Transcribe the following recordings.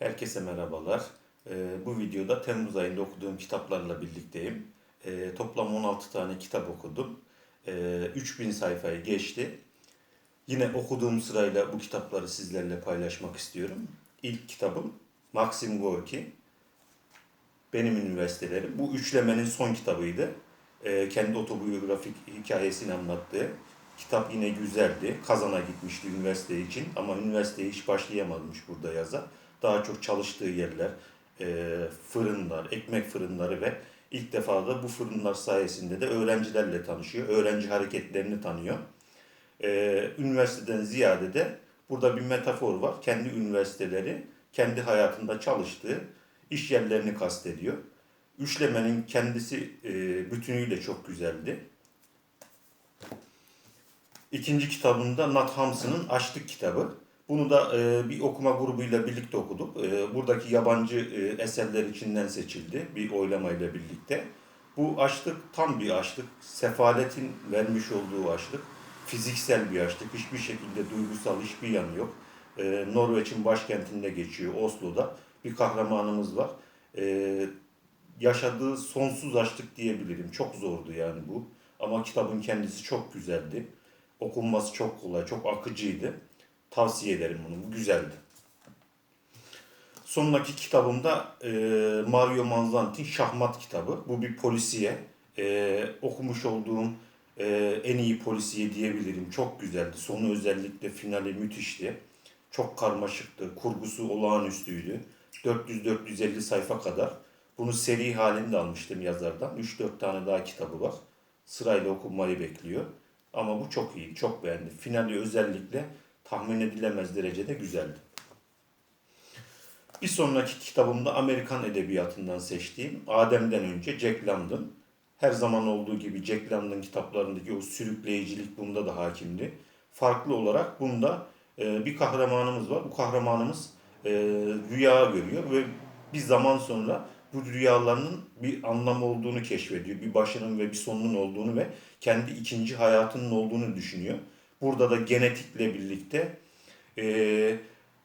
Herkese merhabalar. Ee, bu videoda Temmuz ayında okuduğum kitaplarla birlikteyim. Ee, toplam 16 tane kitap okudum. Ee, 3000 sayfayı geçti. Yine okuduğum sırayla bu kitapları sizlerle paylaşmak istiyorum. İlk kitabım Maxim Gorki. Benim Üniversitelerim. Bu üçlemenin son kitabıydı. Ee, kendi otobiyografik hikayesini anlattığı. Kitap yine güzeldi. Kazan'a gitmişti üniversite için ama üniversiteye hiç başlayamamış burada yaza. Daha çok çalıştığı yerler, e, fırınlar, ekmek fırınları ve ilk defa da bu fırınlar sayesinde de öğrencilerle tanışıyor. Öğrenci hareketlerini tanıyor. Ee, üniversiteden ziyade de burada bir metafor var. Kendi üniversiteleri, kendi hayatında çalıştığı iş yerlerini kastediyor. Üçlemenin kendisi e, bütünüyle çok güzeldi. İkinci kitabında Nat Hamson'ın Açlık kitabı. Bunu da e, bir okuma grubuyla birlikte okuduk. E, buradaki yabancı e, eserler içinden seçildi bir oylamayla birlikte. Bu açlık tam bir açlık. Sefaletin vermiş olduğu açlık. Fiziksel bir açlık. Hiçbir şekilde duygusal hiçbir yanı yok. E, Norveç'in başkentinde geçiyor Oslo'da. Bir kahramanımız var. E, yaşadığı sonsuz açlık diyebilirim. Çok zordu yani bu. Ama kitabın kendisi çok güzeldi. Okunması çok kolay, çok akıcıydı. Tavsiye ederim bunu. Bu güzeldi. Sonraki kitabımda e, Mario Manzanti'nin Şahmat kitabı. Bu bir polisiye. E, okumuş olduğum e, en iyi polisiye diyebilirim. Çok güzeldi. Sonu özellikle finali müthişti. Çok karmaşıktı. Kurgusu olağanüstüydü. 400-450 sayfa kadar. Bunu seri halinde almıştım yazardan. 3-4 tane daha kitabı var. Sırayla okunmayı bekliyor. Ama bu çok iyi, çok beğendim. Finali özellikle tahmin edilemez derecede güzeldi. Bir sonraki kitabımda Amerikan edebiyatından seçtiğim Adem'den önce Jack London. Her zaman olduğu gibi Jack London kitaplarındaki o sürükleyicilik bunda da hakimdi. Farklı olarak bunda e, bir kahramanımız var. Bu kahramanımız e, rüya görüyor ve bir zaman sonra bu rüyalarının bir anlam olduğunu keşfediyor. Bir başının ve bir sonunun olduğunu ve kendi ikinci hayatının olduğunu düşünüyor. Burada da genetikle birlikte e,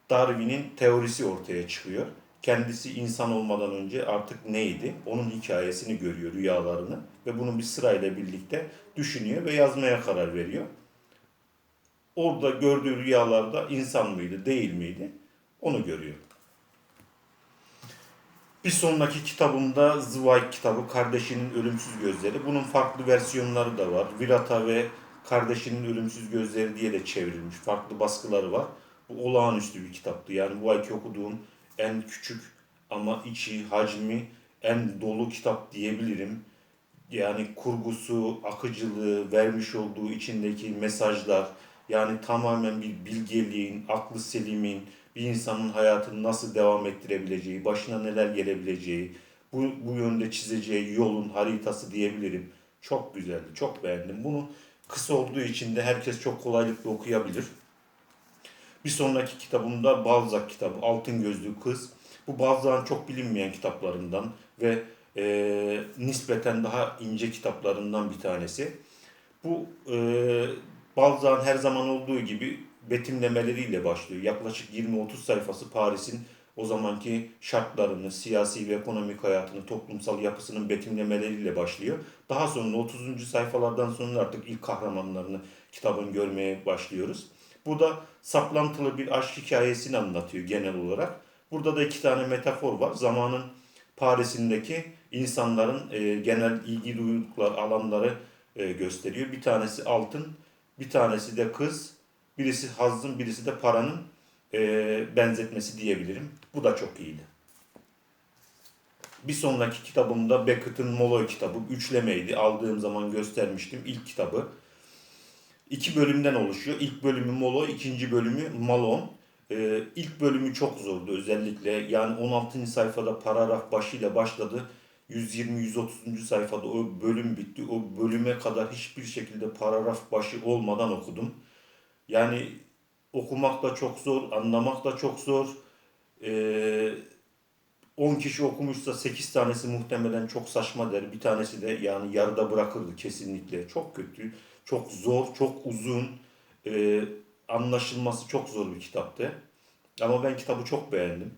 Darwin'in teorisi ortaya çıkıyor. Kendisi insan olmadan önce artık neydi? Onun hikayesini görüyor, rüyalarını ve bunu bir sırayla birlikte düşünüyor ve yazmaya karar veriyor. Orada gördüğü rüyalarda insan mıydı, değil miydi? Onu görüyor. Bir sonraki kitabımda Zweig kitabı Kardeşinin Ölümsüz Gözleri. Bunun farklı versiyonları da var. Virata ve Kardeşinin Ölümsüz Gözleri diye de çevrilmiş. Farklı baskıları var. Bu olağanüstü bir kitaptı. Yani bu ayki okuduğum en küçük ama içi, hacmi en dolu kitap diyebilirim. Yani kurgusu, akıcılığı, vermiş olduğu içindeki mesajlar, yani tamamen bir bilgeliğin, aklı selimin, bir insanın hayatını nasıl devam ettirebileceği, başına neler gelebileceği, bu, bu yönde çizeceği yolun haritası diyebilirim. Çok güzeldi, çok beğendim. Bunu kısa olduğu için de herkes çok kolaylıkla okuyabilir. Bir sonraki kitabımda Balzac kitabı, Altın Gözlü Kız. Bu Balzac'ın çok bilinmeyen kitaplarından ve e, nispeten daha ince kitaplarından bir tanesi. Bu e, Balzac'ın her zaman olduğu gibi betimlemeleriyle başlıyor. Yaklaşık 20-30 sayfası Paris'in o zamanki şartlarını, siyasi ve ekonomik hayatını, toplumsal yapısının betimlemeleriyle başlıyor. Daha sonra 30. sayfalardan sonra artık ilk kahramanlarını kitabın görmeye başlıyoruz. Burada saplantılı bir aşk hikayesini anlatıyor genel olarak. Burada da iki tane metafor var. Zamanın Paris'indeki insanların e, genel ilgi duydukları alanları e, gösteriyor. Bir tanesi altın, bir tanesi de kız, birisi hazzın, birisi de paranın e, benzetmesi diyebilirim. Bu da çok iyiydi. Bir sonraki kitabımda Beckett'in Molloy kitabı. Üçlemeydi. Aldığım zaman göstermiştim. İlk kitabı. İki bölümden oluşuyor. İlk bölümü Molloy, ikinci bölümü Malone. Ee, ilk bölümü çok zordu özellikle. Yani 16. sayfada paragraf başıyla başladı. 120-130. sayfada o bölüm bitti. O bölüme kadar hiçbir şekilde paragraf başı olmadan okudum. Yani okumak da çok zor, anlamak da çok zor. Ee, 10 kişi okumuşsa 8 tanesi muhtemelen çok saçma der. Bir tanesi de yani yarıda bırakırdı kesinlikle. Çok kötü, çok zor, çok uzun. Ee, anlaşılması çok zor bir kitaptı. Ama ben kitabı çok beğendim.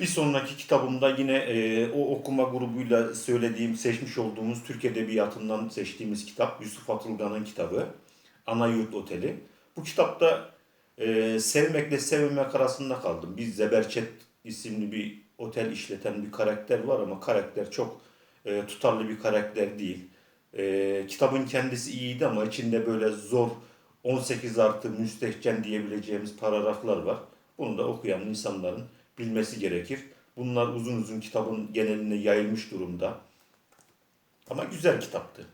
Bir sonraki kitabımda yine e, o okuma grubuyla söylediğim, seçmiş olduğumuz Türk Edebiyatı'ndan seçtiğimiz kitap Yusuf Atılgan'ın kitabı Ana Yurt Oteli. Bu kitapta e, sevmekle sevmemek arasında kaldım. Bir Zeberçet isimli bir otel işleten bir karakter var ama karakter çok e, tutarlı bir karakter değil. E, kitabın kendisi iyiydi ama içinde böyle zor 18 artı müstehcen diyebileceğimiz paragraflar var. Bunu da okuyan insanların bilmesi gerekir. Bunlar uzun uzun kitabın geneline yayılmış durumda. Ama güzel kitaptı.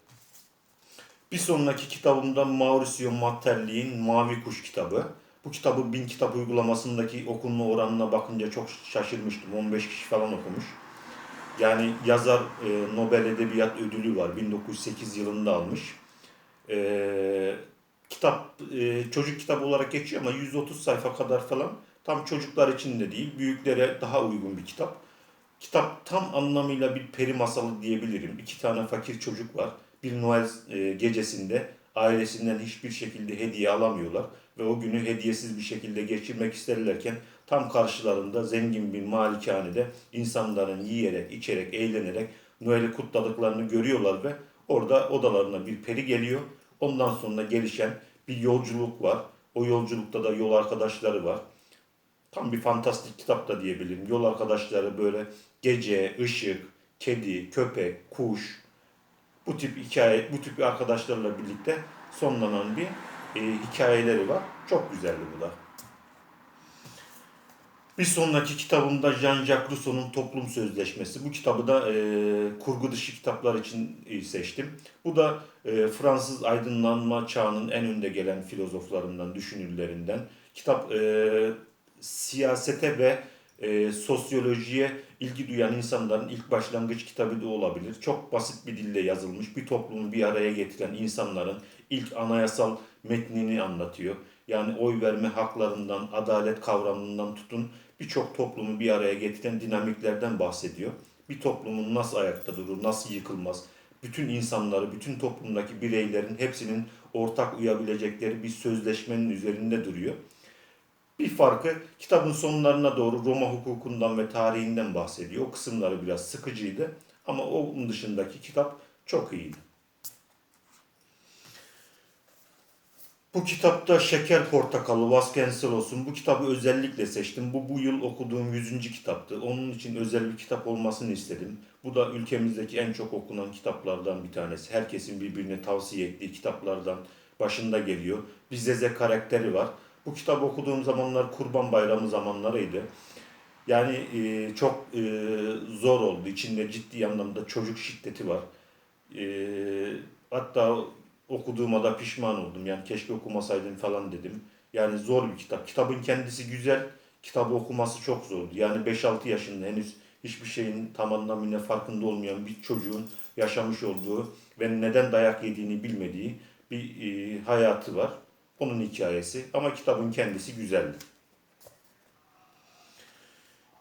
Bir sonraki kitabımda Mauricio Matteli'nin Mavi Kuş kitabı. Bu kitabı bin kitap uygulamasındaki okunma oranına bakınca çok şaşırmıştım. 15 kişi falan okumuş. Yani yazar e, Nobel Edebiyat Ödülü var. 1908 yılında almış. E, kitap e, çocuk kitabı olarak geçiyor ama 130 sayfa kadar falan. Tam çocuklar için de değil, büyüklere daha uygun bir kitap. Kitap tam anlamıyla bir peri masalı diyebilirim. İki tane fakir çocuk var. Bir Noel e, gecesinde ailesinden hiçbir şekilde hediye alamıyorlar ve o günü hediyesiz bir şekilde geçirmek isterlerken tam karşılarında zengin bir malikanede insanların yiyerek, içerek, eğlenerek Noel'i kutladıklarını görüyorlar ve orada odalarına bir peri geliyor. Ondan sonra gelişen bir yolculuk var. O yolculukta da yol arkadaşları var. Tam bir fantastik kitap da diyebilirim. Yol arkadaşları böyle gece, ışık, kedi, köpek, kuş bu tip hikaye, bu tip arkadaşlarla birlikte sonlanan bir e, hikayeleri var. Çok güzeldi bu da. Bir sonraki kitabımda Jean-Jacques Rousseau'nun Toplum Sözleşmesi. Bu kitabı da e, kurgu dışı kitaplar için e, seçtim. Bu da e, Fransız aydınlanma çağının en önde gelen filozoflarından, düşünürlerinden. Kitap e, siyasete ve e, sosyolojiye ilgi duyan insanların ilk başlangıç kitabı da olabilir. Çok basit bir dille yazılmış, bir toplumu bir araya getiren insanların ilk anayasal metnini anlatıyor. Yani oy verme haklarından, adalet kavramından tutun birçok toplumu bir araya getiren dinamiklerden bahsediyor. Bir toplumun nasıl ayakta durur, nasıl yıkılmaz, bütün insanları, bütün toplumdaki bireylerin hepsinin ortak uyabilecekleri bir sözleşmenin üzerinde duruyor. Bir farkı kitabın sonlarına doğru Roma hukukundan ve tarihinden bahsediyor. O kısımları biraz sıkıcıydı ama onun dışındaki kitap çok iyiydi. Bu kitapta Şeker Portakalı Vasconcelos'un bu kitabı özellikle seçtim. Bu bu yıl okuduğum 100. kitaptı. Onun için özel bir kitap olmasını istedim. Bu da ülkemizdeki en çok okunan kitaplardan bir tanesi. Herkesin birbirine tavsiye ettiği kitaplardan başında geliyor. Bir Zeze karakteri var. Bu kitabı okuduğum zamanlar Kurban Bayramı zamanlarıydı. Yani e, çok e, zor oldu. İçinde ciddi anlamda çocuk şiddeti var. E, hatta okuduğuma da pişman oldum. Yani keşke okumasaydım falan dedim. Yani zor bir kitap. Kitabın kendisi güzel. Kitabı okuması çok zordu. Yani 5-6 yaşında henüz hiçbir şeyin tam anlamıyla farkında olmayan bir çocuğun yaşamış olduğu ve neden dayak yediğini bilmediği bir e, hayatı var. Onun hikayesi. Ama kitabın kendisi güzeldi.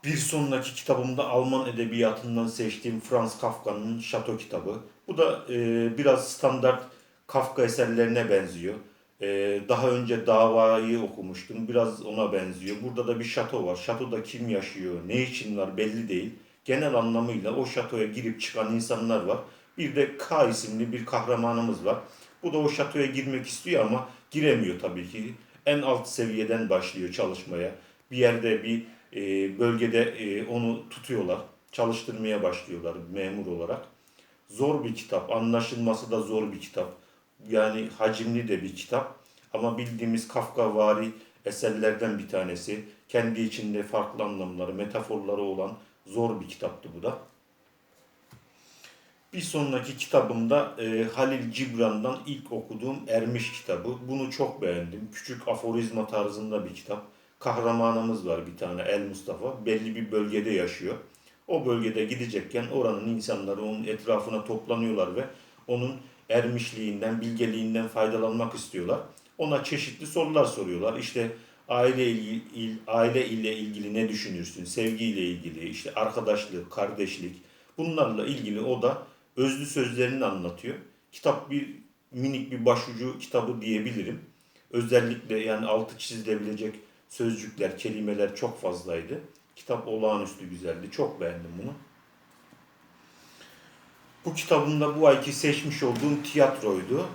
Bir sonraki kitabımda Alman edebiyatından seçtiğim Franz Kafka'nın Şato kitabı. Bu da e, biraz standart Kafka eserlerine benziyor. E, daha önce Davayı okumuştum. Biraz ona benziyor. Burada da bir şato var. Şatoda kim yaşıyor, ne için var belli değil. Genel anlamıyla o şatoya girip çıkan insanlar var. Bir de K isimli bir kahramanımız var. Bu da o şatoya girmek istiyor ama giremiyor tabii ki. En alt seviyeden başlıyor çalışmaya. Bir yerde bir e, bölgede e, onu tutuyorlar. Çalıştırmaya başlıyorlar memur olarak. Zor bir kitap. Anlaşılması da zor bir kitap. Yani hacimli de bir kitap. Ama bildiğimiz Kafka vari eserlerden bir tanesi. Kendi içinde farklı anlamları, metaforları olan zor bir kitaptı bu da. Bir sonraki kitabımda e, Halil Cibran'dan ilk okuduğum Ermiş kitabı. Bunu çok beğendim. Küçük aforizma tarzında bir kitap. Kahramanımız var bir tane El Mustafa. Belli bir bölgede yaşıyor. O bölgede gidecekken oranın insanları onun etrafına toplanıyorlar ve onun ermişliğinden, bilgeliğinden faydalanmak istiyorlar. Ona çeşitli sorular soruyorlar. İşte aile il, il, aile ile ilgili ne düşünürsün? Sevgiyle ilgili, işte arkadaşlık, kardeşlik. Bunlarla ilgili o da özlü sözlerini anlatıyor. Kitap bir minik bir başucu kitabı diyebilirim. Özellikle yani altı çizilebilecek sözcükler, kelimeler çok fazlaydı. Kitap olağanüstü güzeldi. Çok beğendim bunu. Bu kitabımda bu ayki seçmiş olduğum tiyatroydu.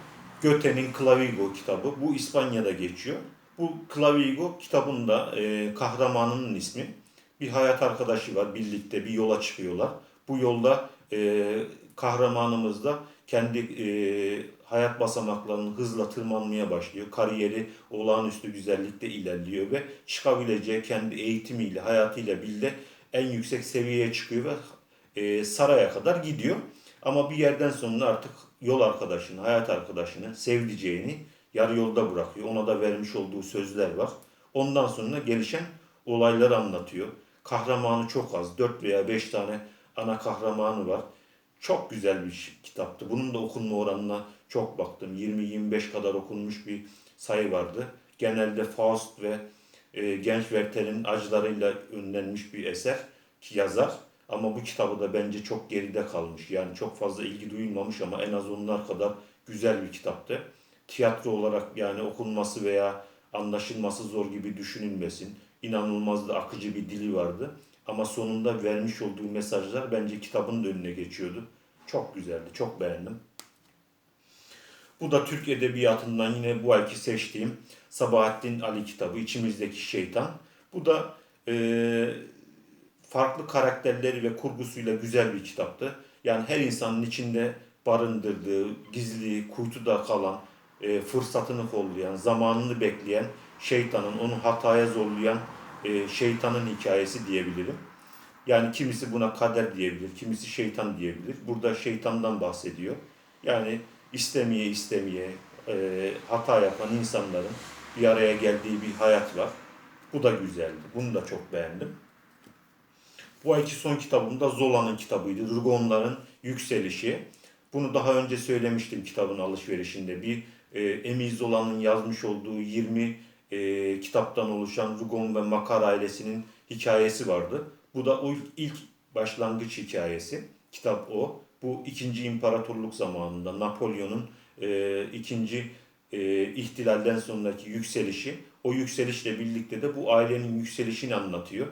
Goethe'nin Clavigo kitabı. Bu İspanya'da geçiyor. Bu Clavigo kitabında e, kahramanının ismi. Bir hayat arkadaşı var. Birlikte bir yola çıkıyorlar. Bu yolda e, kahramanımız da kendi e, hayat basamaklarını hızla tırmanmaya başlıyor. Kariyeri olağanüstü güzellikte ilerliyor ve çıkabileceği kendi eğitimiyle, hayatıyla birlikte en yüksek seviyeye çıkıyor ve e, saraya kadar gidiyor. Ama bir yerden sonra artık yol arkadaşını, hayat arkadaşını, sevdiceğini yarı yolda bırakıyor. Ona da vermiş olduğu sözler var. Ondan sonra gelişen olayları anlatıyor. Kahramanı çok az. 4 veya 5 tane ana kahramanı var. Çok güzel bir kitaptı. Bunun da okunma oranına çok baktım. 20-25 kadar okunmuş bir sayı vardı. Genelde Faust ve e, genç Werther'in acılarıyla ünlenmiş bir eser ki yazar. Ama bu kitabı da bence çok geride kalmış. Yani çok fazla ilgi duyulmamış ama en az onlar kadar güzel bir kitaptı. Tiyatro olarak yani okunması veya anlaşılması zor gibi düşünülmesin. İnanılmaz da akıcı bir dili vardı. Ama sonunda vermiş olduğu mesajlar bence kitabın da önüne geçiyordu. Çok güzeldi, çok beğendim. Bu da Türk Edebiyatı'ndan yine bu ayki seçtiğim Sabahattin Ali kitabı İçimizdeki Şeytan. Bu da e, farklı karakterleri ve kurgusuyla güzel bir kitaptı. Yani her insanın içinde barındırdığı, gizli, kuytuda kalan, e, fırsatını kollayan, zamanını bekleyen şeytanın, onu hataya zorlayan e, şeytanın hikayesi diyebilirim. Yani kimisi buna kader diyebilir, kimisi şeytan diyebilir. Burada şeytandan bahsediyor. Yani istemeye istemeye e, hata yapan insanların bir araya geldiği bir hayat var. Bu da güzeldi. Bunu da çok beğendim. Bu ayki son kitabım da Zola'nın kitabıydı. Rugonların Yükselişi. Bunu daha önce söylemiştim kitabın alışverişinde. Bir e, Emil Zola'nın yazmış olduğu 20 e, kitaptan oluşan Rugon ve Makar ailesinin hikayesi vardı. Bu da o ilk başlangıç hikayesi. Kitap o. Bu ikinci imparatorluk zamanında Napolyon'un e, ikinci e, ihtilalden sonraki yükselişi. O yükselişle birlikte de bu ailenin yükselişini anlatıyor.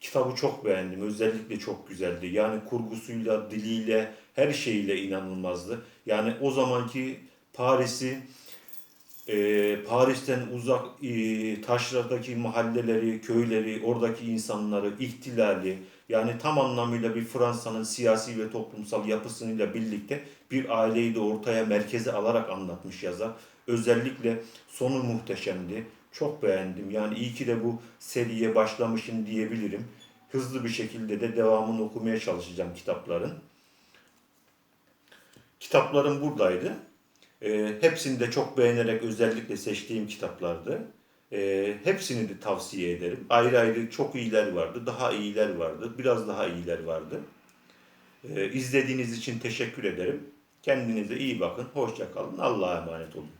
Kitabı çok beğendim. Özellikle çok güzeldi. Yani kurgusuyla, diliyle, her şeyiyle inanılmazdı. Yani o zamanki Paris'i e, Paris'ten uzak e, taşlardaki mahalleleri, köyleri, oradaki insanları, ihtilali yani tam anlamıyla bir Fransa'nın siyasi ve toplumsal yapısıyla birlikte bir aileyi de ortaya merkeze alarak anlatmış yazar. Özellikle sonu muhteşemdi. Çok beğendim. Yani iyi ki de bu seriye başlamışım diyebilirim. Hızlı bir şekilde de devamını okumaya çalışacağım kitapların. Kitaplarım buradaydı. E, hepsini de çok beğenerek özellikle seçtiğim kitaplardı. E, hepsini de tavsiye ederim. Ayrı ayrı çok iyiler vardı, daha iyiler vardı, biraz daha iyiler vardı. E, izlediğiniz için teşekkür ederim. Kendinize iyi bakın, hoşça kalın, Allah'a emanet olun.